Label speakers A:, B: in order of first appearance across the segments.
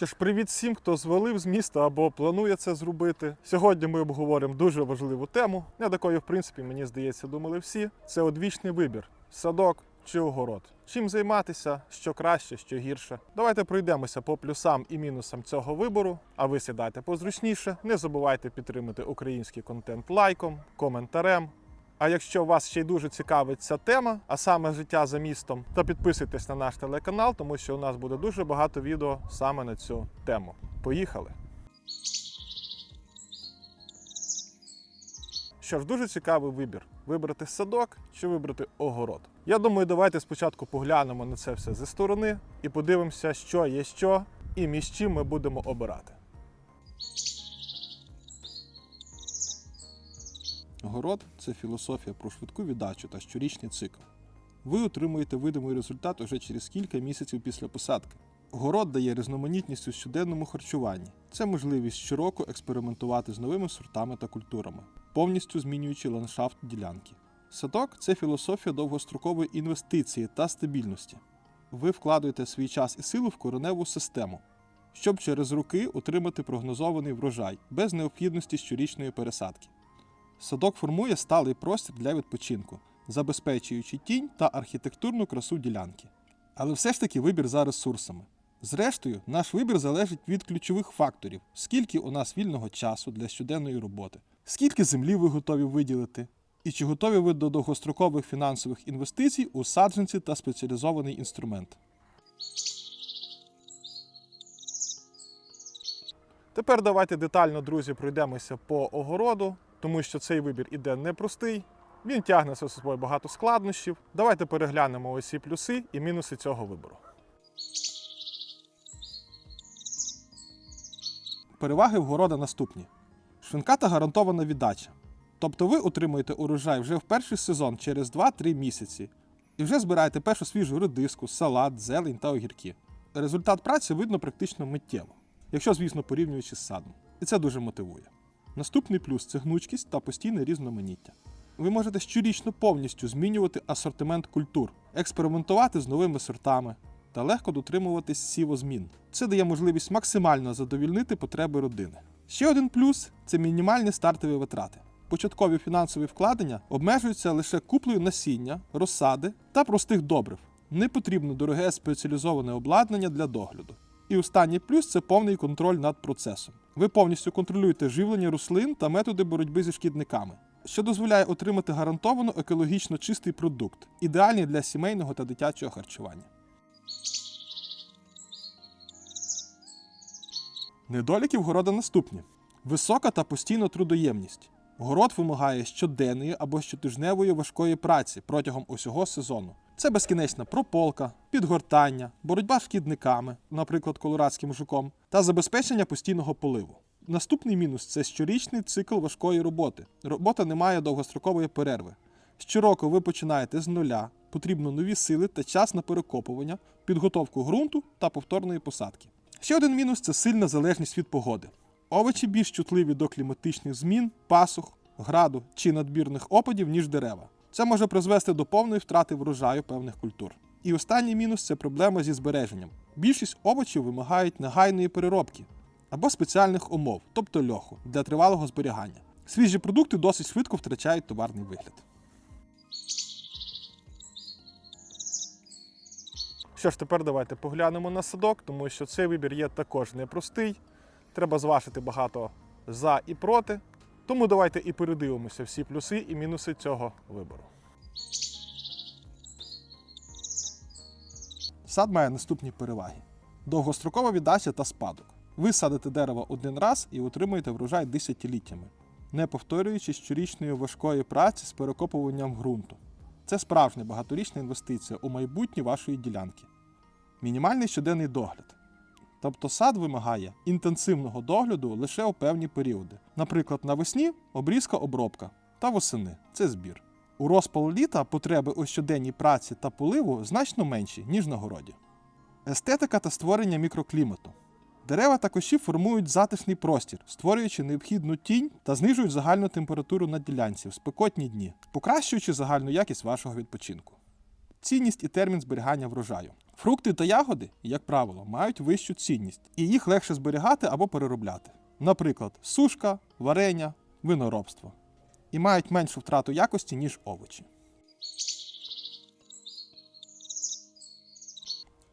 A: Що ж, привіт всім, хто звалив з міста або планує це зробити. Сьогодні ми обговоримо дуже важливу тему, над якою, в принципі, мені здається, думали всі. Це одвічний вибір: садок чи огород. Чим займатися, що краще, що гірше. Давайте пройдемося по плюсам і мінусам цього вибору. А ви сідайте позручніше. Не забувайте підтримати український контент лайком, коментарем. А якщо вас ще й дуже цікавить ця тема, а саме життя за містом, то підписуйтесь на наш телеканал, тому що у нас буде дуже багато відео саме на цю тему. Поїхали! Що ж, дуже цікавий вибір: вибрати садок чи вибрати огород. Я думаю, давайте спочатку поглянемо на це все зі сторони і подивимося, що є що, і між чим ми будемо обирати.
B: Город це філософія про швидку віддачу та щорічний цикл. Ви отримуєте видимий результат уже через кілька місяців після посадки. Город дає різноманітність у щоденному харчуванні. Це можливість щороку експериментувати з новими сортами та культурами, повністю змінюючи ландшафт ділянки. Садок це філософія довгострокової інвестиції та стабільності. Ви вкладаєте свій час і силу в кореневу систему, щоб через роки отримати прогнозований врожай без необхідності щорічної пересадки. Садок формує сталий простір для відпочинку, забезпечуючи тінь та архітектурну красу ділянки. Але все ж таки вибір за ресурсами. Зрештою, наш вибір залежить від ключових факторів: скільки у нас вільного часу для щоденної роботи, скільки землі ви готові виділити, і чи готові ви до довгострокових фінансових інвестицій у саджанці та спеціалізований інструмент.
A: Тепер давайте детально, друзі, пройдемося по огороду, тому що цей вибір іде непростий. Він тягне за собою багато складнощів. Давайте переглянемо усі плюси і мінуси цього вибору.
B: Переваги вгорода наступні: швидка та гарантована віддача. Тобто ви отримуєте урожай вже в перший сезон через 2-3 місяці і вже збираєте першу свіжу редиску, салат, зелень та огірки. Результат праці видно практично миттєво, якщо, звісно, порівнюючи з садом. І це дуже мотивує. Наступний плюс це гнучкість та постійне різноманіття. Ви можете щорічно повністю змінювати асортимент культур, експериментувати з новими сортами та легко дотримуватись сівозмін. Це дає можливість максимально задовільнити потреби родини. Ще один плюс це мінімальні стартові витрати. Початкові фінансові вкладення обмежуються лише куплею насіння, розсади та простих добрив. Не потрібно дороге спеціалізоване обладнання для догляду. І останній плюс це повний контроль над процесом. Ви повністю контролюєте живлення рослин та методи боротьби зі шкідниками, що дозволяє отримати гарантовано екологічно чистий продукт, ідеальний для сімейного та дитячого харчування. Недоліки вгорода наступні: висока та постійна трудоємність. Город вимагає щоденної або щотижневої важкої праці протягом усього сезону. Це безкінечна прополка, підгортання, боротьба з шкідниками, наприклад, колорадським жуком, та забезпечення постійного поливу. Наступний мінус це щорічний цикл важкої роботи. Робота не має довгострокової перерви. Щороку ви починаєте з нуля, потрібно нові сили та час на перекопування, підготовку ґрунту та повторної посадки. Ще один мінус це сильна залежність від погоди. Овочі більш чутливі до кліматичних змін, пасух, граду чи надмірних опадів, ніж дерева. Це може призвести до повної втрати врожаю певних культур. І останній мінус це проблема зі збереженням. Більшість овочів вимагають негайної переробки або спеціальних умов, тобто льоху, для тривалого зберігання. Свіжі продукти досить швидко втрачають товарний вигляд.
A: Що ж, тепер давайте поглянемо на садок, тому що цей вибір є також непростий. Треба зважити багато за і проти. Тому давайте і передивимося всі плюси і мінуси цього вибору.
B: Сад має наступні переваги: довгострокова віддача та спадок. Ви садите дерево один раз і отримуєте врожай десятиліттями, не повторюючи щорічної важкої праці з перекопуванням ґрунту. Це справжня багаторічна інвестиція у майбутнє вашої ділянки. Мінімальний щоденний догляд. Тобто сад вимагає інтенсивного догляду лише у певні періоди. Наприклад, навесні обрізка обробка та восени це збір. У розпал літа потреби у щоденній праці та поливу значно менші, ніж на городі. Естетика та створення мікроклімату. Дерева та кущі формують затишний простір, створюючи необхідну тінь та знижують загальну температуру на ділянці в спекотні дні, покращуючи загальну якість вашого відпочинку. Цінність і термін зберігання врожаю. Фрукти та ягоди, як правило, мають вищу цінність, і їх легше зберігати або переробляти. Наприклад, сушка, варення, виноробство. І мають меншу втрату якості, ніж овочі.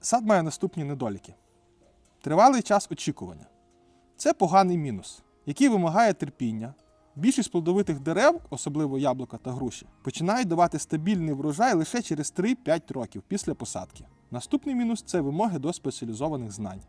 B: Сад має наступні недоліки: тривалий час очікування. Це поганий мінус, який вимагає терпіння. Більшість плодовитих дерев, особливо яблука та груші, починають давати стабільний врожай лише через 3-5 років після посадки. Наступний мінус це вимоги до спеціалізованих знань,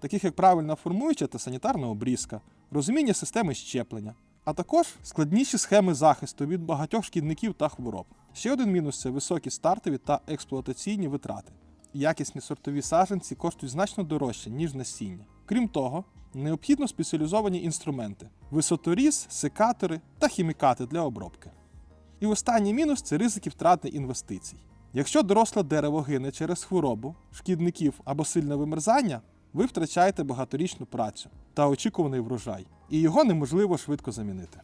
B: таких як правильна формуюча та санітарна обрізка, розуміння системи щеплення, а також складніші схеми захисту від багатьох шкідників та хвороб. Ще один мінус це високі стартові та експлуатаційні витрати. Якісні сортові саджанці коштують значно дорожче, ніж насіння. Крім того, необхідно спеціалізовані інструменти: висоторіз, секатори та хімікати для обробки. І останній мінус це ризики втрати інвестицій. Якщо доросле дерево гине через хворобу, шкідників або сильне вимерзання, ви втрачаєте багаторічну працю та очікуваний врожай, і його неможливо швидко замінити.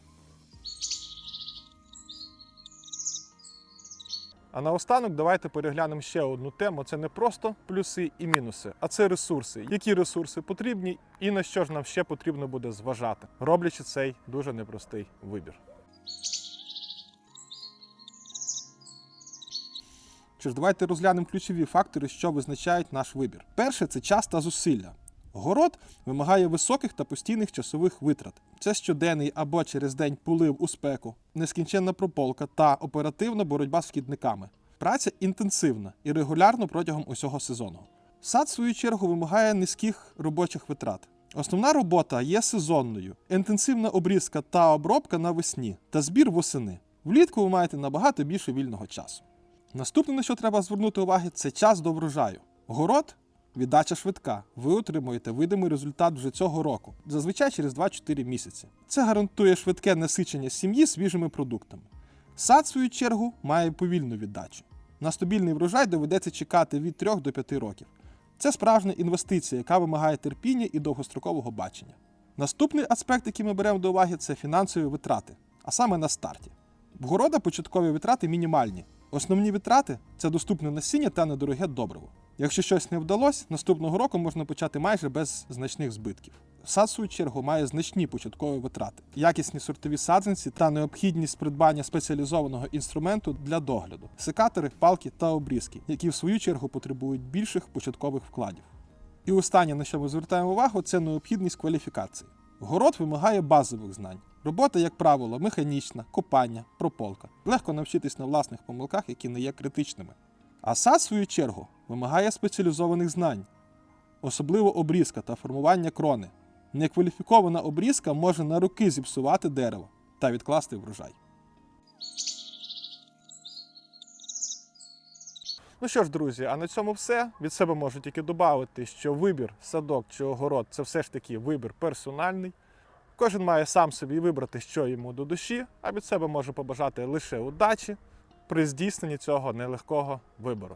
A: А наостанок давайте переглянемо ще одну тему. Це не просто плюси і мінуси, а це ресурси. Які ресурси потрібні і на що ж нам ще потрібно буде зважати, роблячи цей дуже непростий вибір.
B: Що ж, давайте розглянемо ключові фактори, що визначають наш вибір. Перше це час та зусилля. Город вимагає високих та постійних часових витрат. Це щоденний або через день полив у спеку, нескінченна прополка та оперативна боротьба з шкідниками. Праця інтенсивна і регулярно протягом усього сезону. Сад, в свою чергу, вимагає низьких робочих витрат. Основна робота є сезонною, інтенсивна обрізка та обробка навесні та збір восени. Влітку ви маєте набагато більше вільного часу. Наступне, на що треба звернути увагу, це час до врожаю. Город віддача швидка. Ви отримуєте видимий результат вже цього року, зазвичай через 2-4 місяці. Це гарантує швидке насичення сім'ї свіжими продуктами. Сад, в свою чергу, має повільну віддачу. На стабільний врожай доведеться чекати від 3 до 5 років. Це справжня інвестиція, яка вимагає терпіння і довгострокового бачення. Наступний аспект, який ми беремо до уваги, це фінансові витрати, а саме на старті. В города початкові витрати мінімальні. Основні витрати це доступне насіння та недороге добриво. Якщо щось не вдалося, наступного року можна почати майже без значних збитків. Сад, в свою чергу, має значні початкові витрати, якісні сортові саджанці та необхідність придбання спеціалізованого інструменту для догляду, секатори, палки та обрізки, які в свою чергу потребують більших початкових вкладів. І останнє, на що ми звертаємо увагу, це необхідність кваліфікації. Город вимагає базових знань. Робота, як правило, механічна, копання, прополка. Легко навчитись на власних помилках, які не є критичними. А сад, в свою чергу, вимагає спеціалізованих знань, особливо обрізка та формування крони. Некваліфікована обрізка може на роки зіпсувати дерево та відкласти врожай.
A: Ну що ж, друзі, а на цьому все. Від себе можу тільки додати, що вибір садок чи огород це все ж таки вибір персональний. Кожен має сам собі вибрати, що йому до душі, а від себе можу побажати лише удачі при здійсненні цього нелегкого вибору.